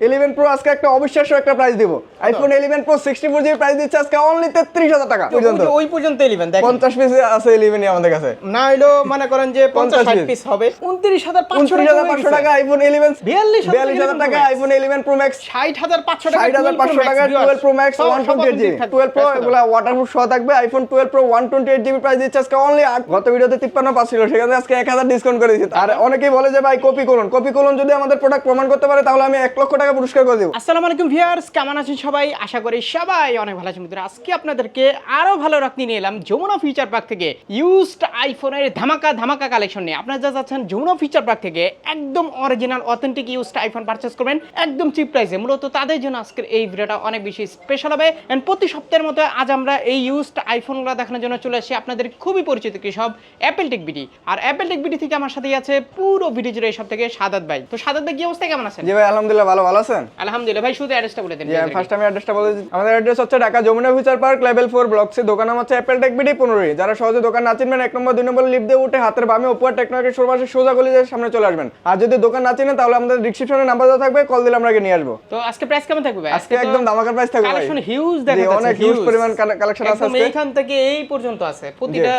Eleven pro আজকে একটা অবিশ্বাস্য একটা প্রাইস দিব। IPhone eleven pro sixty four GB price দিচ্ছে আজকে অনলি তেত্রিশ হাজার টাকা পর্যন্ত। ওই- পর্যন্ত দেখেন। পঞ্চাশ পিস আছে ইলেভেনই আমাদের কাছে। না হইলেও মনে করেন যে পঞ্চাশ 50 ষাট piece। পিস হবে। উনত্রিশ হাজার উনত্রিশ হাজার পাঁচশো টাকা আইফোন ইলেভেন 42,000 বিয়াল্লিশ হাজার টাকা আইফোন ইলেভেন প্রো ম্যাক্স ষাট হাজার পাঁচশো টাকা ষাট হাজার পাঁচশো টাকা twelve pro max one twenty eight GB twelve pro এগুলো ওয়াটারপ্রুফ সহ থাকবে। IPhone twelve pro one twenty eight GB price দিচ্ছে আজকে অনলি আট গত ভিডিওতে তিপ্পান্ন পাঁচ ছিল সেখানে আজকে এক হাজার ডিসকাউন্ট করে দিচ্ছে আর অনেকেই বলে যে ভাই কপি করুন। কপি করুন যদি আমাদের প্রোডাক্ট প্রমাণ করতে পারে তাহলে আমি এক লক্ষ টাকা পুরস্কার করে দেবো। আসসালামু আলাইকুম ভিউয়ার্স কেমন আছেন সবাই? আশা করি সবাই অনেক ভালো আছেন আজকে আপনাদেরকে আরও ভালো রাখতে নিয়ে এলাম যমুনা পার্ক থেকে ইউজড আইফোনের ধামাকা ধামাকা কালেকশন নিয়ে। আপনারা যা যাচ্ছেন যমুনা পার্ক থেকে একদম original authentic used iPhone purchase করবেন একদম চিপ প্রাইসে মূলত তাদের জন্য আজকের এই ভিডিওটা অনেক বেশি স্পেশাল হবে। এন্ড প্রতি সপ্তাহের মতো আজ আমরা এই ইউজড আইফোনগুলো দেখানোর জন্য চলে আসি আপনাদের খুবই পরিচিত কি সব অ্যাপেল টেক বিডি আর অ্যাপেল টেক বিডি থেকে আমার সাথেই আছে পুরো ভিডিও জুড়ে সব থেকে সাদাত ভাই। তো সাদাত ভাই কি অবস্থা কেমন আছেন? জি ভাই আলহামদুলিল্লাহ ভালো ভালো। আছেন? আলহামদুলিল্লাহ ভাই শুধু অ্যাড্রেসটা বলে দেন ফার্স্ট আমি অ্যাড্রেসটা বলে দিচ্ছি। আমাদের অ্যাড্রেস হচ্ছে Dhaka Jamuna future park level four ব্লকসে দোকান নাম হচ্ছে অ্যাপেল টেক বিডি পনেরোই। যারা সহজে দোকান না চিনবেন এক নম্বর দুই নম্বর লিফট দিয়ে উঠে হাতের বামে উপর টেকনোলজি শোরুমাসে সোজা কলেজের সামনে চলে আসবেন। আর যদি দোকান না চিনেন তাহলে আমাদের ডিসক্রিপশনে নাম্বার দেওয়া থাকবে কল দিলে আমরা আগে নিয়ে আসব। তো আজকে প্রাইস কেমন থাকবে ভাই? আজকে একদম ধামাকা প্রাইস থাকবে কালেকশন হিউজ দেখা যাচ্ছে অনেক হিউজ পরিমাণ কালেকশন আছে আজকে। এইখান থেকে এই পর্যন্ত আছে। প্রতিটা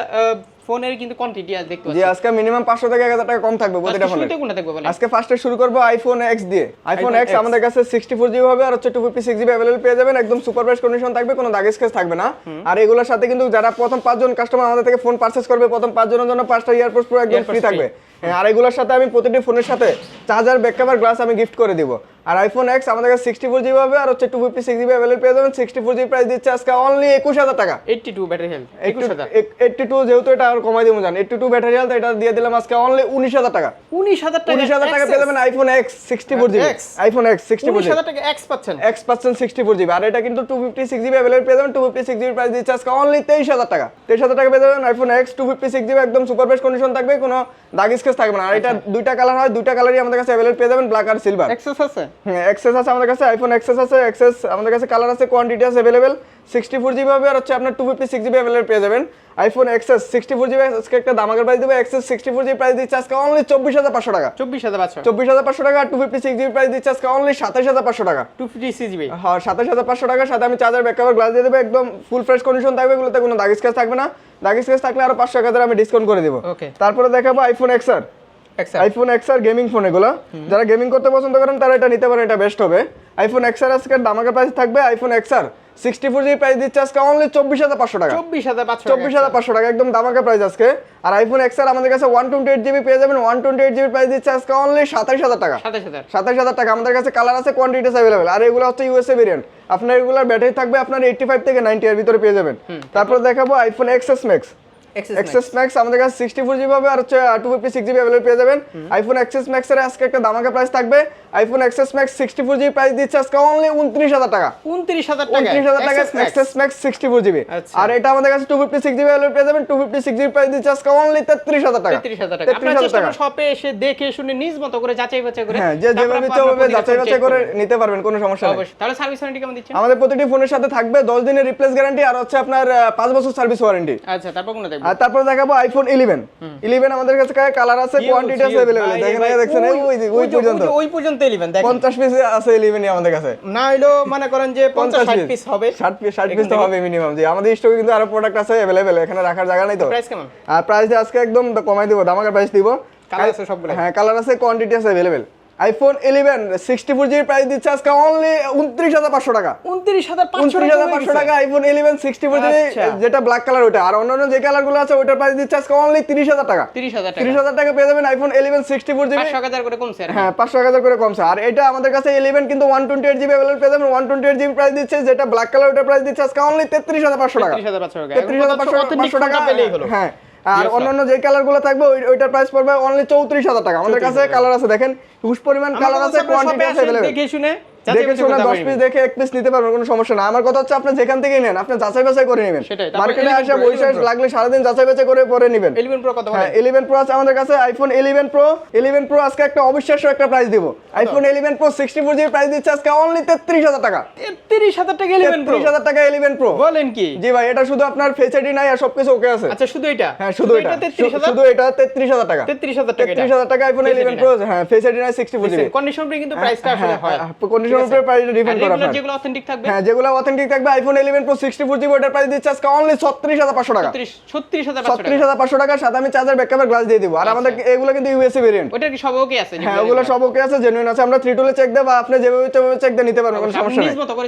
ফোনের কিন্তু কোয়ান্টিটি আছে দেখতে জি পাচ্ছি আজকে মিনিমাম পাঁচশো থেকে এক হাজার টাকা কম থাকবে প্রতিটা ফোনে শুরুতে কোনটা দেখব বলেন? আজকে ফার্স্টে শুরু করব আইফোন এক্স দিয়ে। আইফোন এক্স আমাদের কাছে সিক্সটি ফোর জিবি হবে আর হচ্ছে two fifty six GB available পেয়ে যাবেন। একদম সুপার বেস্ট কন্ডিশন থাকবে কোনো দাগ স্কেচ থাকবে না। আর এগুলোর সাথে কিন্তু যারা প্রথম পাঁচজন কাস্টমার আমাদের থেকে ফোন পারচেস করবে প্রথম পাঁচজনের জন্য পাঁচটা ইয়ারপোর্টস পুরো একদম ফ্রি থাকবে। হ্যাঁ, আর এগুলোর সাথে আমি প্রতিটি ফোনের সাথে চার্জার ব্যাক কভার গ্লাস আমি গিফট করে দিব। আর আইফোন এক্স আমাদের কাছে সিক্সটি ফোর জিবি হবে আর হচ্ছে two fifty six GB available পেয়ে যাবেন। সিক্সটি ফোর জিবি প্রাইস দিচ্ছে আজকে অনলি একুশ হাজার টাকা। 82 ব্যাটারি হেলথ 21000 এইটটি টু যেহেতু এটা আর কমাই দিব জান। এইটটি টু ব্যাটারি হেলথ এটা দিয়ে দিলাম আজকে অনলি উনিশ হাজার টাকা। 19000 টাকা উনিশ হাজার টাকা পেয়ে যাবেন iPhone X sixty four GB iPhone X sixty four GB 19000 টাকা এক্স পাচ্ছেন। X percent sixty four GB আর এটা কিন্তু two fifty six GB available পেয়ে যাবেন। Two fifty six GB price দিচ্ছে আজকে অনলি তেইশ হাজার টাকা। তেইশ হাজার টাকা পেয়ে যাবেন iPhone X two fifty six GB একদম সুপার বেস্ট কন্ডিশন থাকবে কোনো দাগ স্কেচ থাকবে না। আর এটা দুইটা কালার হয় দুইটা কালারই আমাদের কাছে অ্যাভেলেবল পেয়ে যাবেন ব্ল্যাক আর সিলভার এক্সেস আছে? হ্যাঁ এক্সেস আছে আমাদের কাছে আইফোন এক্সেস আছে এক্সেস আমাদের কাছে কালার আছে কোয়ান্টিটি আছে অ্যাভেলেবেল সিক্সটি ফোর জিবি হবে আর হচ্ছে আপনার two fifty six GB available পেয়ে যাবেন। IPhone XS sixty four GB আজকে একটা দামাকের প্রাইস দেবে XS sixty four GB price দিচ্ছে আজকে অনলি চব্বিশ হাজার পাঁচশো টাকা। 24500 চব্বিশ হাজার পাঁচশো টাকা two fifty six GB price দিচ্ছে আজকে অনলি সাতাশ হাজার পাঁচশো টাকা। 256 জিবি হ্যাঁ সাতাশ হাজার পাঁচশো টাকার সাথে আমি চার্জার ব্যাক কভার গ্লাস দিয়ে দেবো একদম ফুল ফ্রেশ কন্ডিশন থাকবে এগুলোতে কোনো দাগ স্কেচ থাকবে না। দাগ স্কেচ থাকলে আরও পাঁচশো হাজার আমি ডিসকাউন্ট করে দেবো। তারপরে দেখাবো iPhone XS iPhone XR gaming phone এগুলো। যারা গেমিং করতে পছন্দ করেন তারা এটা নিতে পারেন এটা বেস্ট হবে। আইফোন এক্সআর আজকে দামাকের প্রাইস থাকবে iPhone XR sixty four GB price দিচ্ছে আজকে অনলি চব্বিশ হাজার পাঁচশো টাকা। 24500 চব্বিশ হাজার পাঁচশো টাকা একদম দামাকা প্রাইস আজকে। আর আইফোন এক্সআর আমাদের কাছে ওয়ান টোয়েন্টি এইট জিবি পেয়ে যাবেন one twenty eight GB price দিচ্ছে আজকে অনলি সাতাশ হাজার টাকা। 27000 সাতাশ হাজার টাকা আমাদের কাছে কালার আছে কোয়ান্টিটিস অ্যাভেলেবেল আর এগুলো হচ্ছে ইউএসএ ভেরিয়েন্ট আপনার এগুলোর ব্যাটারি থাকবে আপনার এইটটি ফাইভ থেকে নাইনটি এর ভিতরে পেয়ে যাবেন। তারপর দেখাবো iPhone XS Max XS Max আমাদের কাছে সিক্সটি ফোর জিবি হবে আর হচ্ছে two fifty six GB available পেয়ে যাবেন। আইফোন এক্সেস ম্যাক্স এর আজকে একটা দামাকা প্রাইস থাকবে। IPhone XS max sixty four GB price দিচ্ছে আজকে অনলি উনত্রিশ হাজার টাকা। 29000 টাকা উনত্রিশ হাজার টাকা Access Max। XS max sixty four GB. আর এটা আমাদের কাছে two fifty six GB available পেয়ে যাবেন। Two fifty six GB price দিচ্ছে আজকে অনলি তেত্রিশ হাজার টাকা। 33000 টাকা। তেত্রিশ হাজার টাকা। শপে এসে দেখে শুনে নিজ মতো করে যাচাই বাছাই করে হ্যাঁ যে যেভাবে ইচ্ছা প্রতিটা যাচাই বাছাই করে। নিতে পারবেন কোনো সমস্যা নেই। তাহলে সার্ভিস ওয়ারেন্টি কেমন দিচ্ছেন? আমাদের প্রতিটি ফোনের সাথে থাকবে দশ দিনের রিপ্লেস গ্যারান্টি আর হচ্ছে আপনার পাঁচ বছর সার্ভিস ওয়ারেন্টি আচ্ছা তারপর কোনটা দেখব আর তারপর দেখাবো আইফোন ইলেভেন ইলেভেন আমাদের কাছে কালার আছে কোয়ান্টিটি আছে অ্যাভেলেবেল দেখেন দেখছেন ওই ওই পর্যন্ত। ওই পর্যন্ত 11 দেখেন। পঞ্চাশ পিস আছে ইলেভেনই আমাদের কাছে। না মনে করেন যে 50 60 পিস হবে। ষাট পিস ষাট পিস তো হবে মিনিমাম জি আমাদের স্টকে কিন্তু আরও প্রোডাক্ট আছে অ্যাভেলেবেল এখানে রাখার জায়গা নেই তো। প্রাইস কেমন? আর প্রাইস আজকে একদম কমাই দিব দামাকার প্রাইস দিব। কালার আছে সবগুলো হ্যাঁ কালার আছে কোয়ান্টিটি আছে available iPhone eleven sixty four GB price দিচ্ছে আজকে অনলি উনত্রিশ হাজার পাঁচশো টাকা। 29500 উনত্রিশ হাজার পাঁচশো টাকা iPhone eleven sixty four GB. যেটা ব্ল্যাক কালার ওটা। আর অন্যান্য যে কালারগুলো আছে ওটার প্রাইস দিচ্ছে আজকে অনলি তিরিশ হাজার টাকা। 30000 টাকা। তিরিশ হাজার টাকা পেয়ে যাবেন iPhone eleven sixty four GB 5000 করে কমছে হ্যাঁ পাঁচশো হাজার করে কমছে। আর এটা আমাদের কাছে ইলেভেন কিন্তু one twenty eight GB available পেয়ে যাবেন। One twenty eight GB price দিচ্ছে যেটা ব্ল্যাক কালার ওটা প্রাইস দিচ্ছে আজকে অনলি তেত্রিশ হাজার পাঁচশো টাকা। 33500 টাকা। তেত্রিশ হাজার পাঁচশো পাঁচশো টাকা পেলেই হলো। হ্যাঁ। আর অন্যান্য যে কালারগুলো থাকবে ওই- ওইটার প্রাইস পড়বে অনলি চৌত্রিশ হাজার টাকা। আমাদের কাছে কালার আছে দেখেন হুশ পরিমাণ কালার আছে কোয়ান্টিটি আছে দেখে শুনে। দেখে শোনা করে দশ তারপরে পিস দেখে এক পিস নিতে পারবেন কোনো সমস্যা না। আমার কথা হচ্ছে আপনি যেখান থেকেই নেন আপনি যাচাই বাছাই করে নেবেন। মার্কেটে আসে 11 Pro। লাগলে সারাদিন যাচাই বাছাই করে পরে নেবেন। এলিভেন প্রো কত হ্যাঁ বলে ইলেভেন প্রো আছে আমাদের কাছে iPhone eleven pro eleven pro আজকে একটা অবিশ্বাস্য একটা প্রাইস দিব। IPhone eleven pro sixty four GB price দিচ্ছে আজকে অনলি তেত্রিশ হাজার টাকা। তিরিশ হাজার টাকা এলিভেন প্রো তেত্রিশ হাজার টাকা ইলেভেন প্রো বলেন কি? জি ভাই এটা শুধু আপনার ফেস আইডি নাই আর সবকিছু ওকে আছে। আচ্ছা শুধু এটা? হ্যাঁ শুধু এটা। শুধু এটা তেত্রিশ হাজার টাকা। তেত্রিশ হাজার টাকা তেত্রিশ হাজার টাকা আইফোন ইলেভেন প্রো হ্যাঁ ফেস আইডি নাই সিক্সটি ফোর জিবি কন্ডিশন কিন্তু প্রাইসটা আসলে হয় কন্ডিশন উপরে প্রাইস ডিপেন্ড করে আপনার যেগুলো অথেন্টিক থাকবে? হ্যাঁ যেগুলো অথেন্টিক থাকবে iPhone eleven pro sixty four GB ওটার প্রাইস দিচ্ছে আজকে অনলি ছত্রিশ হাজার পাঁচশো টাকা। 36 36 হাজার পাঁচশো ছত্রিশ টাকা হাজার পাঁচশো টাকার সাথে আমি চার্জার ব্যাকআপের গ্লাস দিয়ে দিব। আর আমাদের এগুলো কিন্তু ইউএসএ ভেরিয়েন্ট ওটার কি সব ওকে আছে? হ্যাঁ ওগুলো সব ওকে আছে জেনুইন আছে। আমরা থ্রি টুলে চেক দেবো আপনি যেভাবে ইচ্ছে চেক দিয়ে নিতে পারবেন কোনো সমস্যা নিজ নেই মতো করে।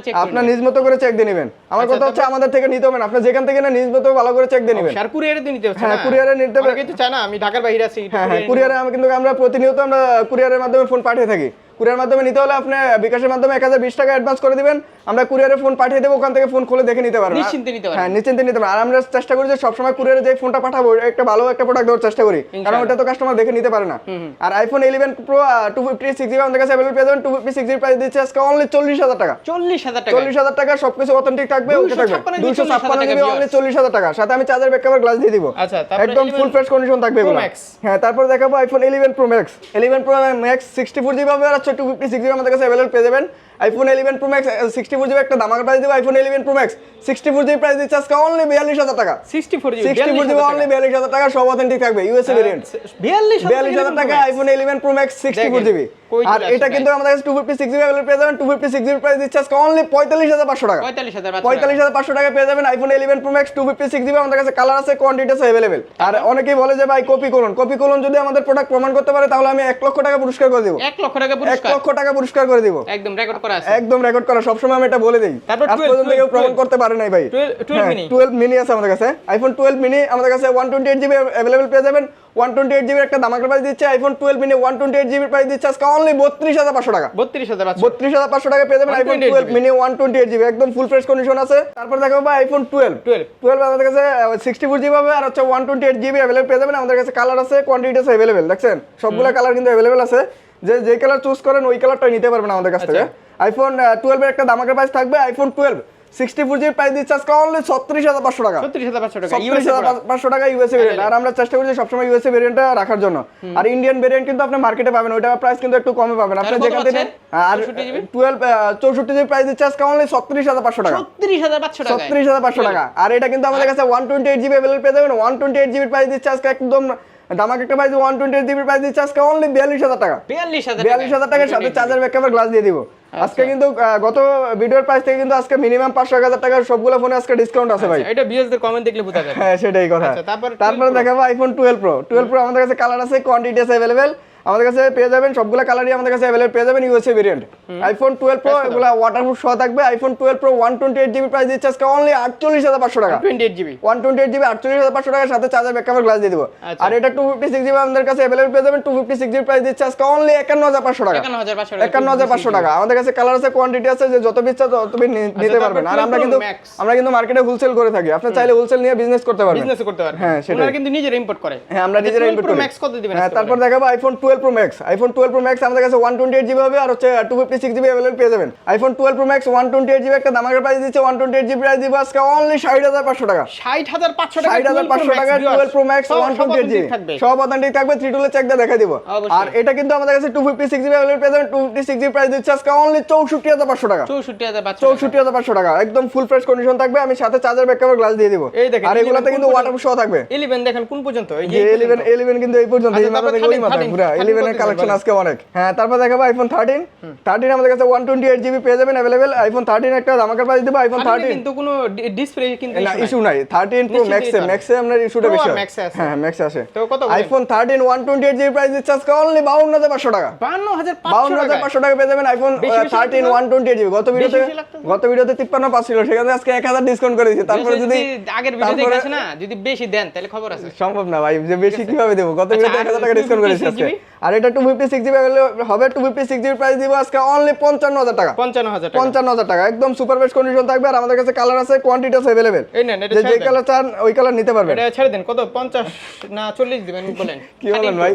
নিজ মতো চেক দিয়ে নেবেন। আমার আচ্ছা, কথা হচ্ছে আমাদের থেকে নিতে হবে না। আপনি যেখান থেকে না নিজ মতো ভালো করে চেক দিয়ে নেবেন। আর কুরিয়ারে দিয়ে নিতে হচ্ছে হ্যাঁ? নিতে কিন্তু না আমি ঢাকার বাইরে আছি হ্যাঁ কুরিয়ারে আমি কিন্তু আমরা প্রতিনিয়ত আমরা কুরিয়ারের মাধ্যমে ফোন পাঠিয়ে থাকি। কুরিয়ার মাধ্যমে নিতে হলে আপনি বিকাশের মাধ্যমে এক হাজার বিশ টাকা অ্যাডভান্স করে দিবেন। আমরা কুরিয়ারে ফোন পাঠিয়ে দেবো ওখান থেকে ফোন খুলে দেখে নিতে পারবেন নিশ্চিন্তে নিতে। হ্যাঁ নিশ্চিন্তে নিতে পারবেন আর আমরা চেষ্টা করি যে সবসময় কুরিয়ারে যে ফোনটা পাঠাবো একটা ভালো একটা প্রোডাক্ট দেওয়ার চেষ্টা করি। কারণ ওটা তো কাস্টমার দেখে নিতে পারে না। আর iPhone eleven pro two fifty six GB আমাদের কাছে অ্যাভেলেবল পেয়ে যাবেন। Two fifty six GB price দিচ্ছে আজকে অনলি চল্লিশ হাজার টাকা। চল্লিশ হাজার টাকা। চল্লিশ হাজার টাকা সবকিছু অথেন্টিক থাকবে ওকে থাকবে। 256 দুইশো ছাপ্পান্ন জিবি অনলি চল্লিশ হাজার টাকা। সাথে আমি চার্জার ব্যাকআপের গ্লাস দিয়ে দিব। আচ্ছা, একদম ফুল ফ্রেশ কন্ডিশন থাকবে এগুলো। হ্যাঁ তারপর দেখাবো iPhone eleven pro max eleven pro max sixty four GB হবে আর হচ্ছে টু ফিফটি সিক্স জিবি আমাদের কাছে অ্যাভেলেবল পেয়ে যাবেন। IPhone eleven pro max sixty four GB একটা দামাকার প্রাইস দেবো iPhone eleven pro max sixty four GB price দিচ্ছে আজকে অনলি বিয়াল্লিশ হাজার টাকা। Sixty four GB sixty four GB only বিয়াল্লিশ হাজার টাকা সব অথেন্টিক থাকবে ইউএসএ ভেরিয়েন্ট বিয়াল্লিশ বিয়াল্লিশ হাজার টাকা iPhone eleven pro max sixty four GB আর এটা কিন্তু আমাদের কাছে two fifty six GB available পেয়ে যাবেন। Two fifty six GB price দিচ্ছে। আজকে অনলি পঁয়তাল্লিশ হাজার পাঁচশো টাকা। পঁয়তাল্লিশ হাজার পঁয়তাল্লিশ হাজার পাঁচশো টাকা পেয়ে যাবেন iPhone eleven pro max two fifty six GB আমাদের কাছে কালার আছে কোয়ান্টিটি আছে আর অনেকেই বলে যে ভাই কপি করুন। কপি করুন যদি আমাদের প্রোডাক্ট প্রমাণ করতে পারে তাহলে আমি এক লক্ষ টাকা পুরস্কার করে দিব। এক লক্ষ টাকা পুরস্কার? লক্ষ টাকা পুরস্কার করে দিব। একদম রেকর্ড করা আছে। একদম রেকর্ড করা। সবসময় আমি এটা বলে দিই। আজ 12, পর্যন্ত কেউ প্রমাণ করতে পারে নাই ভাই। 12 12 টুয়েলভ মিনি আছে আমাদের কাছে। আইফোন টুয়েলভ মিনি আমাদের কাছে one twenty eight GB available পেয়ে যাবেন। ওয়ান টোয়েন্টি এইট জিবির একটা দামাকের প্রাইস দিচ্ছে iPhone twelve mini one twenty eight জিবির প্রাইস দিচ্ছে আজকে অনলি বত্রিশ হাজার পাঁচশো টাকা। বত্রিশ হাজার বত্রিশ হাজার পাঁচশো টাকা পেয়ে যাবেন iPhone twelve mini one twenty eight GB একদম ফুল ফ্রেশ কন্ডিশন আছে। তারপর দেখাবো ভাই আইফোন টুয়েলভ 12 টুয়েলভ আমাদের কাছে সিক্সটি ফোর জিবি হবে আর হচ্ছে one twenty eight GB available পেয়ে যাবেন। আমাদের কাছে কালার আছে কোয়ান্টিটি আছে অ্যাভেলেবেল দেখছেন? সবগুলো কালার কিন্তু অ্যাভেলেবেল আছে। যে যে কালার চুজ করেন ওই কালারটাই নিতে পারবেন আমাদের কাছ থেকে। আইফোন টুয়েলভের একটা দামাকের প্রাইস থাকবে iPhone twelve sixty four GB price দিচ্ছে আজকে অনলি ছত্রিশ হাজার পাঁচশো টাকা। ছত্রিশ হাজার পাঁচশো টাকা ছত্রিশ হাজার পাঁচশো টাকা ইউএসএ ভেরিয়েন্ট আর আমরা চেষ্টা করছি সবসময় ইউএসএ ভেরিয়েন্টটা রাখার জন্য। আর ইন্ডিয়ান ভেরিয়েন্ট কিন্তু আপনি মার্কেটে পাবেন ওইটা প্রাইস কিন্তু একটু কমে পাবেন। আপনি যেখান থেকে আর টুয়েলভ চৌষট্টি জিবি প্রাইস দিচ্ছে আজকে অনলি ছত্রিশ হাজার পাঁচশো টাকা। ছত্রিশ হাজার পাঁচশো টাকা ছত্রিশ হাজার পাঁচশো টাকা। আর এটা কিন্তু আমাদের কাছে one twenty eight GB available পেয়ে যাবেন। One twenty eight GB price দিচ্ছে আজকে একদম দামাক একটা price one twenty GB price দিচ্ছে আজকে অনলি বিয়াল্লিশ হাজার টাকা। বিয়াল্লিশ হাজার বিয়াল্লিশ হাজার টাকার সাথে চার্জার ব্যাকআপের গ্লাস দিয়ে দিব। আজকে কিন্তু গত ভিডিওর প্রাইস থেকে কিন্তু আজকে মিনিমাম পাঁচশো এক হাজার টাকার সবগুলো ফোনে আজকে ডিসকাউন্ট আছে ভাই। এটা বিএস দের কমেন্ট দেখলে বোঝা যাবে। হ্যাঁ সেটাই কথা। আচ্ছা, তারপর তারপরে 12। দেখাবো iPhone twelve pro twelve pro আমাদের কাছে কালার আছে কোয়ান্টিটি আছে অ্যাভেলেবেল আমাদের কাছে পেয়ে যাবেন সবগুলো কালারই আমাদের কাছে অ্যাভেলেবল পেয়ে যাবেন USA variant iPhone twelve pro এগুলো ওয়াটারপ্রুফ সহ থাকবে। IPhone twelve pro one twenty eight GB price দিচ্ছে আজকে অনলি আটচল্লিশ হাজার পাঁচশো টাকা। Twenty eight GB one twenty eight GB আটচল্লিশ হাজার পাঁচশো টাকার সাথে চার্জার ব্যাকআপের গ্লাস দিয়ে দিব। আচ্ছা। আর এটা টু ফিফটি সিক্স জিবি আমাদের কাছে অ্যাভেলেবল পেয়ে যাবেন two fifty six GB price দিচ্ছে আজকে অনলি একান্ন হাজার পাঁচশো টাকা একান্ন হাজার পাঁচশো টাকা। আমাদের কাছে কালার আছে কোয়ান্টিটি আছে যে যত পিস চাও তত পিস নিতে পারবেন। আর আমরা কিন্তু আমরা কিন্তু মার্কেটে হোলসেল করে থাকি। আপনি চাইলে হোলসেল নিয়ে বিজনেস করতে পারবেন। বিজনেস করতে পারবে হ্যাঁ। ওনারা কিন্তু নিজেরা ইম্পোর্ট করে। হ্যাঁ আমরা নিজেরা ইনপুট করি। ম্যাক্স কত দিবেন হ্যাঁ তারপর দেখাবো iPhone twelve twelve pro max iPhone twelve pro max আমাদের কাছে ওয়ান টোয়েন্টি এইট জিবি হবে আর হচ্ছে two fifty six GB available পেয়ে যাবেন। IPhone twelve pro max one twenty eight GB একটা দামাকের প্রাইস দিচ্ছে one twenty eight GB price দিব আজকে অনলি ষাট হাজার পাঁচশো টাকা। ষাট হাজার পাঁচশো টাকা ষাট হাজার পাঁচশো টাকা twelve pro max one twenty eight GB সব অথেন্টিক থাকবে থ্রি টুলের চেক দিয়ে দেখা দিব। আর এটা কিন্তু আমাদের কাছে two fifty six GB available পেয়ে যাবেন two fifty six GB price দিচ্ছে আজকে অনলি চৌষট্টি হাজার পাঁচশো টাকা। চৌষট্টি হাজার পাঁচশো চৌষট্টি হাজার পাঁচশো টাকা। একদম ফুল ফ্রেশ কন্ডিশন থাকবে আমি সাথে চার্জার ব্যাক কভার গ্লাস দিয়ে দিব। এই দেখেন আর এগুলোতে কিন্তু ওয়াটারপ্রুফ সহ থাকবে। ইলেভেন দেখেন কোন পর্যন্ত? এই ইলেভেন ইলেভেন কিন্তু এই পর্যন্ত এই আচ্ছা, মাথা থেকে ওই মাথা ঘুরা 11 এর কালেকশন আজকে অনেক। হ্যাঁ তারপর দেখাবো আইফোন 13 13 আমাদের কাছে 128 জিবি পেয়ে যাবেন अवेलेबल আইফোন 13 একটা ধামাকা প্রাইস দেব আইফোন 13 কিন্তু কোনো ডিসপ্লে কিন্তু না ইস্যু নাই। 13 প্রো ম্যাক্স ম্যাক্সে আপনার ইস্যুটা বেশি হ্যাঁ। ম্যাক্স আছে। তো কত আইফোন 13 128 জিবি প্রাইস দিচ্ছে আজকে অনলি 52500 টাকা। 52500 টাকা পেয়ে যাবেন আইফোন 13 128 জিবি গত ভিডিওতে গত ভিডিওতে 53500 ছিল সেখানে আজকে 1000 ডিসকাউন্ট করে দিয়েছি। তারপরে যদি আগের ভিডিও গেছে না? যদি বেশি দেন তাহলে খবর আছে। সম্ভব না ভাই যে বেশি কীভাবে দেব? গত ভিডিওতে 1000 টাকা ডিসকাউন্ট করেছি আজকে। আর এটা টু ফিফটি সিক্স জিবি হবে two fifty six GB price দিব আজকে অনলি পঞ্চান্ন হাজার টাকা। পঞ্চান্ন হাজার পঞ্চান্ন হাজার টাকা একদম সুপার বেস্ট কন্ডিশন থাকবে আর আমাদের কাছে কালার আছে কোয়ান্টিটি আছে অ্যাভেলেবেল এই যে যে কালার চান ওই কালার নিতে পারবেন। এটা ছেড়ে দেন কত? পঞ্চাশ না চল্লিশ দিবেন বলেন। কি বলেন ভাই?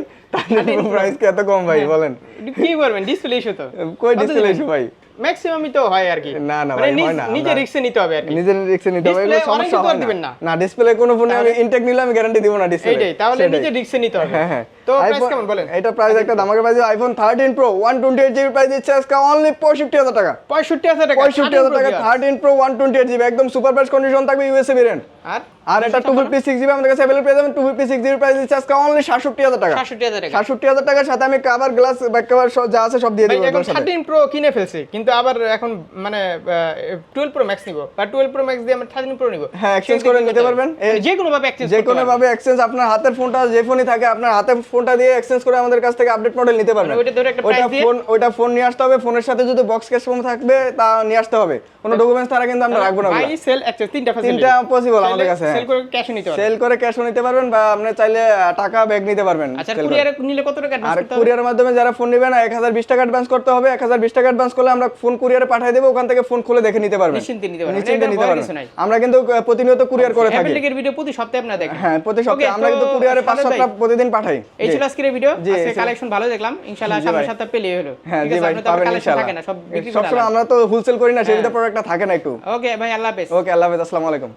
প্রাইস কি এত কম ভাই? বলেন। কি করবেন ডিসপ্লে ইস্যু তো। কই ডিসপ্লে ইস্যু ভাই? ম্যাক্সিমামই তো হয় আর কি। না, না মানে ভাই, হয় না, নিজে রিস্কে নিতে হবে আর কি। নিজের রিক্সে নিতে হবে এগুলো সমস্যা হয় না। না। ডিসপ্লে কোনো ফোনে আমি ইনটেক নিলে আমি গ্যারান্টি দিব না ডিসপ্লে এইটাই তাহলে নিজে রিস্কে নিতে হবে। হ্যাঁ হ্যাঁ। তো প্রাইস কেমন বলেন? এটা প্রাইস একটা ধামাকা price iPhone thirteen pro one twenty eight GB price দিচ্ছে আজকে অনলি পঁয়ষট্টি হাজার টাকা। পঁয়ষট্টি হাজার টাকা পঁয়ষট্টি হাজার 13 টাকা Pro দিয়ে। Thirteen pro one twenty eight GB একদম সুপার বেস্ট কন্ডিশন থাকবে ইউএসএ ভেরিয়েন্ট আর? আর এটা টু ফিফটি সিক্স জিবি আমাদের কাছে অ্যাভেলেবল পেয়ে যাবেন two fifty six GB price দিচ্ছে আজকে অনলি সাতষট্টি হাজার টাকা। সাতষট্টি হাজার টাকা। সাতষট্টি হাজার টাকার সাথে আমি কাভার গ্লাস ব্যাক কাভার যা আছে সব দিয়ে ভাই এখন থার্টিন প্রো কিনে ফেলছি কিন্তু আবার এখন মানে টুয়েলভ প্রো ম্যাক্স নিব। বা টুয়েলভ প্রো ম্যাক্স দিয়ে আমরা প্রো নিব। হ্যাঁ, করে নিতে পারবেন। যে কোনো ভাবে এক্সচেঞ্জ যে কোনো ভাবে এক্সচেঞ্জ আপনার হাতের ফোনটা যে ফোনই থাকে আপনার হাতের ফোনটা দিয়ে এক্সচেঞ্জ করে আমাদের কাছ থেকে আপডেট মডেল নিতে পারবেন। ওইটা ফোন ওইটা ফোন নিয়ে আসতে হবে। ফোনের সাথে যদি বক্স ক্যাশ ফোন থাকবে তা নিয়ে আসতে হবে। কোনো ডকুমেন্টস তারা কিন্তু আমরা রাখব না বাই সেল এক্সচেঞ্জ তিনটা তিনটা possible আমাদের কাছে, হ্যাঁ। সেল করে ক্যাশ নিতে পারবেন। সেল করে ক্যাশও নিতে পারবেন বা আপনি চাইলে টাকা ব্যাগ নিতে পারবেন আচ্ছা কুরিয়ারে নিলে কত টাকা আর অ্যাডভান্স করতে হবে? কুরিয়ারের মাধ্যমে যারা ফোন নেবেন এক হাজার বিশ টাকা অ্যাডভান্স করতে হবে। এক হাজার বিশ টাকা অ্যাডভান্স করলে আমরা ফোন কুরিয়ারে পাঠিয়ে দেব ওখান থেকে ফোন খুলে দেখে নিতে পারবেন। নিশ্চিন্তে নিতে পারবেন। নিশ্চিন্তে নিতে পারবেন। আমরা কিন্তু প্রতিনিয়ত কুরিয়ার করে থাকি। অ্যাপেলের ভিডিও প্রতি সপ্তাহে আপনারা দেখেন। হ্যাঁ প্রতি সপ্তাহে আমরা কিন্তু কুরিয়ারে পাঁচ সপ্তাহ প্রতিদিন পাঠাই। এই। ছিল আজকের ভিডিও আজকে কালেকশন ভালো দেখলাম। ইনশাআল্লাহ সামনের। সপ্তাহে পেলে হলো। হ্যাঁ ঠিক জি আছে ভাই তো পাবেন কালেকশন থাকে না সব বিক্রি করে সবসময় আমরা তো হোলসেল করি না সেই প্রোডাক্টটা থাকে না একটু ওকে ভাই আল্লাহ হাফেজ। ওকে আল্লাহ হাফেজ আসসালামু আলাইকুম।